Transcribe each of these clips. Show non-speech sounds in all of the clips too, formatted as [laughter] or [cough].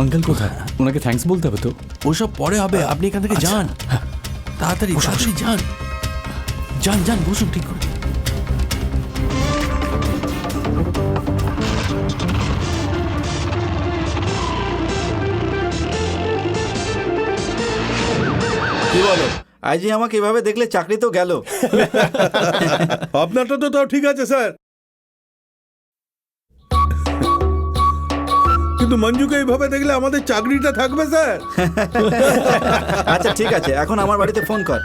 Uncle কোথায়? ওনাকে thanks বলতে হবে তো। ওসব পরে হবে আপনি এখান থেকে যান। তাড়াতাড়ি তাড়াতাড়ি যান। যান যান বসুন ঠিক করে। কি বলো? আইজি আমাকে এভাবে দেখলে চাকরি তো গেল। [laughs] [laughs] আপনারটা তো তাও ঠিক আছে স্যার। কিন্তু মঞ্জুকে এইভাবে দেখলে আমাদের চাকরিটা থাকবে স্যার। [laughs] আচ্ছা ঠিক আছে। এখন আমার বাড়িতে ফোন কর।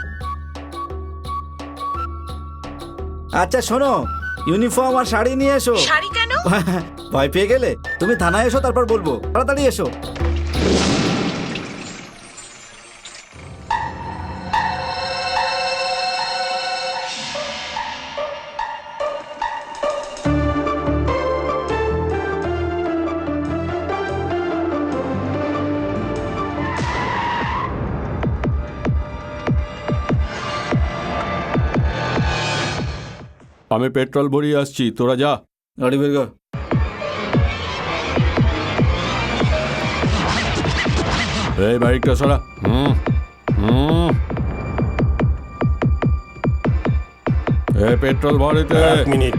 আচ্ছা শোনো ইউনিফর্ম আর শাড়ি নিয়ে এসো। শাড়ি কেন? [laughs] ভয় পেয়ে গেলে? তুমি থানায় এসো তারপর বলব। তাড়াতাড়ি এসো। আমি পেট্রোল ভরিয়ে আসছি তোরা যা। গাড়ি বের কর। এই বাইকটা সরা। হুম হুম। এ পেট্রোল ভরিতে। এক মিনিট।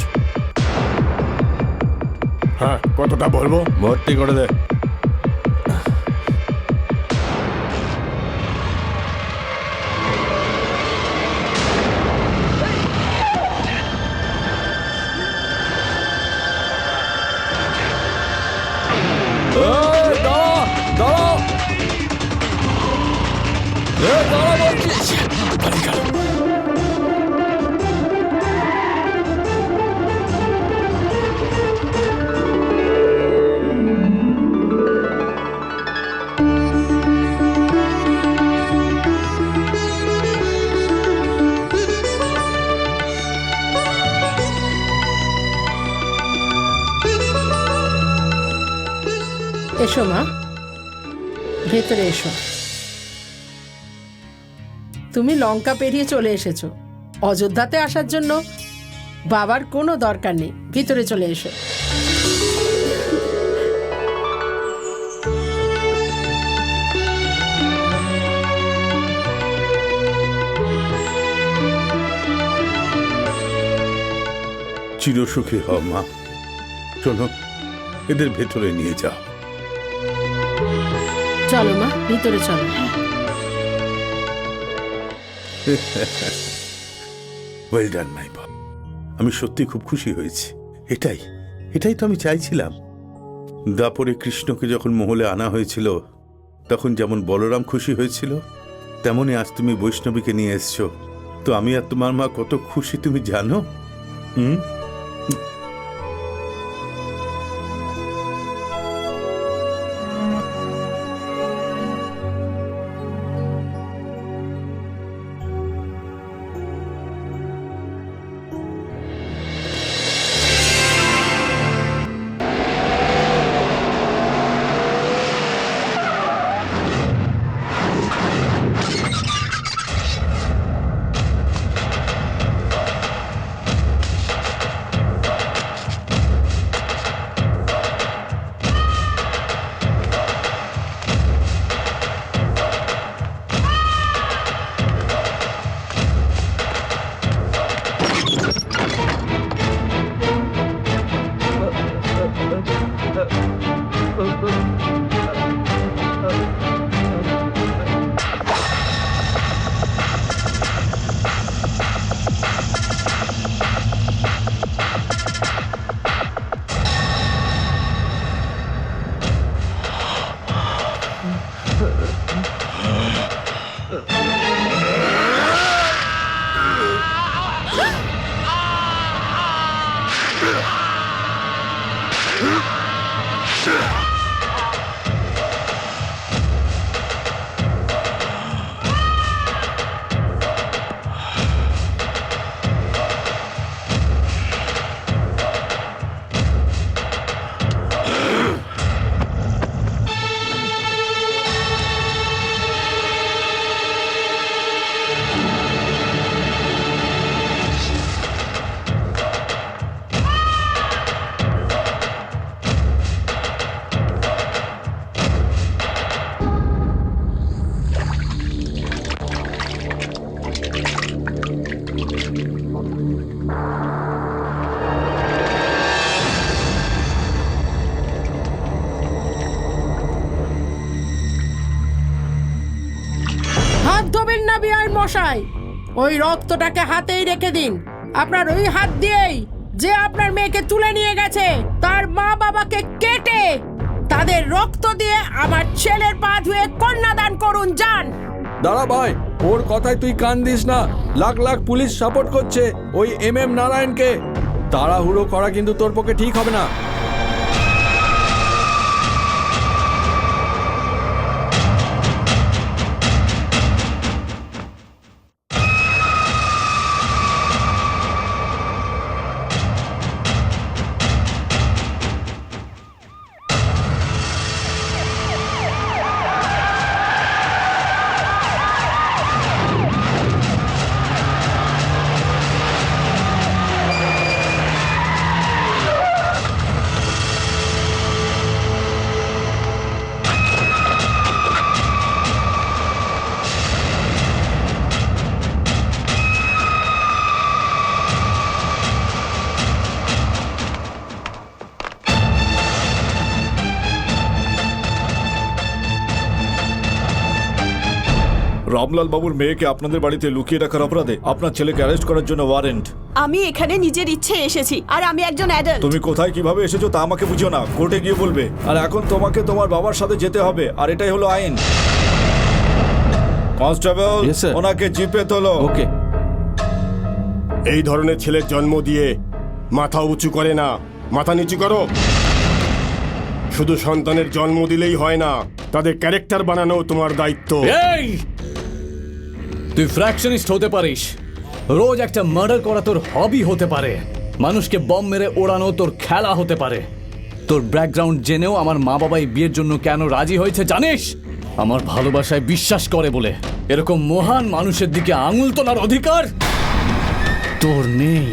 হ্যাঁ কতটা বলব ভর্তি করে দে। এসো মা। ভেতরে এসো। তুমি লঙ্কা পেরিয়ে চলে এসেছ। অযোধ্যাতে আসার জন্য বাবার কোনো দরকার নেই। ভিতরে চলে এসো। চিরসুখী হও মা। শোনো এদের ভেতরে নিয়ে যাও। চলো মা ভিতরে চলো। ওয়েল ডান মাই বাপ আমি সত্যি খুব খুশি হয়েছি। এটাই এটাই তো আমি চাইছিলাম। দাপরে কৃষ্ণকে যখন মহলে আনা হয়েছিল, তখন যেমন বলরাম খুশি হয়েছিল, তেমনই আজ তুমি বৈষ্ণবীকে নিয়ে এসছো। তো আমি আর তোমার মা কত খুশি তুমি জানো? হুম? মশাই ওই রক্তটাকে হাতেই রেখে দিন। আপনার ওই হাত দিয়েই যে আপনার মেয়েকে তুলে নিয়ে গেছে, তার মা বাবাকে কেটে তাদের রক্ত দিয়ে আমার ছেলের পা ধুয়ে কন্যাদান করুন, যান। দাঁড়া ভাই, ওর কথায় তুই কান দিস না। লাখ লাখ পুলিশ সাপোর্ট করছে ওই এম এম নারায়ণকে। তাড়াহুড়ো করা কিন্তু তোর পক্ষে ঠিক হবে না। রামলাল বাবুর মেয়েকে আপনাদের বাড়িতে লুকিয়ে রাখার অপরাধে আপনার ছেলেকে অ্যারেস্ট করার জন্য ওয়ারেন্ট আমি এখানে নিজের ইচ্ছে এসেছি আর আমি একজন অ্যাডাল্ট তুমি কোথায় কীভাবে এসেছ তা আমাকে বুঝো না কোর্টে গিয়ে বলবে। আর এখন তোমাকে তোমার বাবার সাথে যেতে হবে আর এটাই হলো আইন। Constable Yes, sir. ওনাকে জিপে তোলো। ওকে এই ধরনের ছেলের জন্ম দিয়ে মাথা উঁচু করে না মাথা নিচু করো। শুধু সন্তানের জন্ম দিলেই হয় না তাদের ক্যারেক্টার বানানো তোমার দায়িত্ব। এই! তুই ফ্র্যাকশনিস্ট হতে পারিস। রোজ একটা মার্ডার করা তোর হবি হতে পারে। মানুষকে বম মেরে ওড়ানো তোর খেলা হতে পারে। তোর ব্যাকগ্রাউন্ড জেনেও আমার মা বাবাই বিয়ের জন্য কেন রাজি হয়েছে জানিস? আমার ভালোবাসায় বিশ্বাস করে বলে। এরকম মহান মানুষের দিকে আঙুল তোলার অধিকার তোর নেই।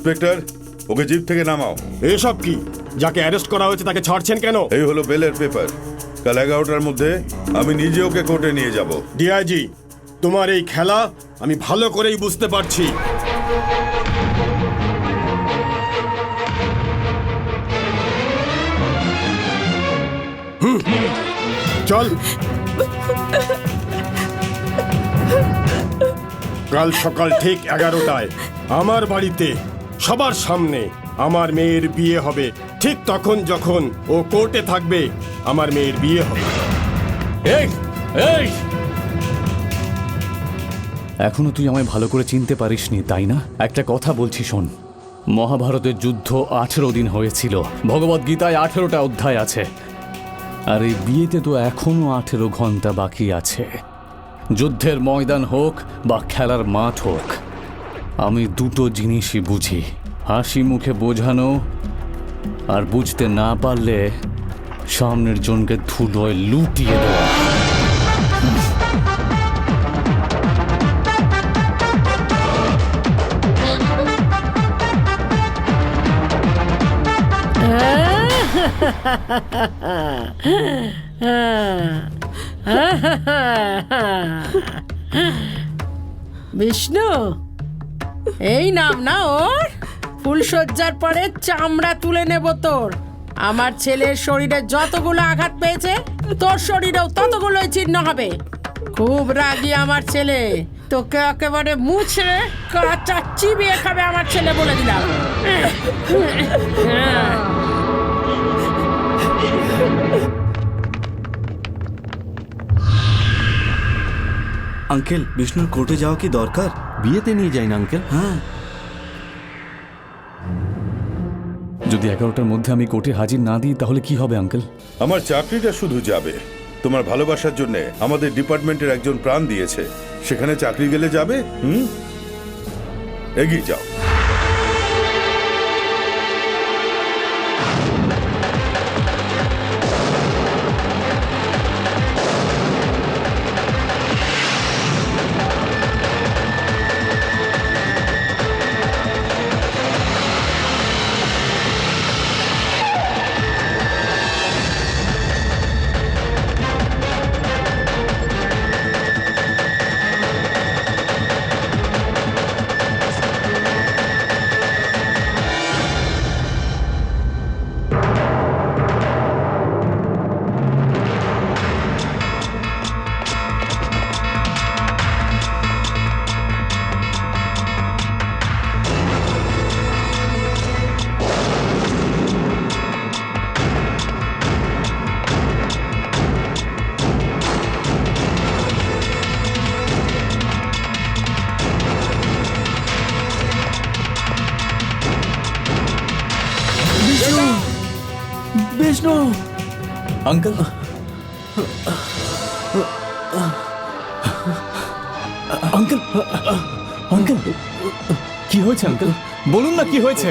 ইন্সপেক্টর ওকে জিপ থেকে নামাও। এসব কি? যাকে অ্যারেস্ট করা হয়েছে তাকে ছাড়ছেন কেন? এই হলো বেলের পেপার। কাল এগারোটার মধ্যে আমি নিজে ওকে কোর্টে নিয়ে যাব। ডিআইজি তোমার এই খেলা আমি ভালো করেই বুঝতে পারছি। চল। কাল সকাল ঠিক এগারোটায় আমার বাড়িতে সবার সামনে আমার মেয়ের বিয়ে হবে। ঠিক তখন যখন ও কোর্টে থাকবে, আমার মেয়ের বিয়ে হবে। এখনও তুই আমায় ভালো করে চিনতে পারিসনি, তাই না? একটা কথা বলছি, শোন। মহাভারতের যুদ্ধ আঠেরো দিন হয়েছিল। ভগবদ গীতায় আঠেরোটা অধ্যায় আছে। আর এই বিয়েতে তো এখনও আঠেরো ঘণ্টা বাকি আছে। যুদ্ধের ময়দান হোক বা খেলার মাঠ হোক আমি দুটো জিনিসই বুঝি। হাসি মুখে বোঝানো আর বুঝতে না পারলে সামনের জনকে ধুলোয় লুটিয়ে দেওয়া। [laughs] বিষ্ণু এই নাম না ওর? ফুলসজ্জার পরে চামড়া তুলে নেব তোর। আমার ছেলের শরীরে যতগুলো আঘাত পেয়েছে, তোর শরীরেও ততগুলোই চিহ্ন হবে। খুব রাগী আমার ছেলে। তোকে একেবারে মুছে কাঁচা চিবিয়ে খাবে আমার ছেলে বলে দিলাম। আঙ্কেল বিষ্ণুর কোর্টে যাওয়া কি দরকার? বিয়েতে নিয়ে যাই না আঙ্কেল। হ্যাঁ। যদি এগারোটার মধ্যে আমি কোর্টে হাজির না দিই তাহলে কি হবে আঙ্কেল? আমার চাকরিটা শুধু যাবে। তোমার ভালোবাসার জন্য আমাদের ডিপার্টমেন্টের একজন প্রাণ দিয়েছে। সেখানে চাকরি গেলে যাবে হুম? এগিয়ে যাও। বিষ্ণু আঙ্কেল। আঙ্কেল আঙ্কেল কি হয়েছে আঙ্কেল? বলুন না কি হয়েছে।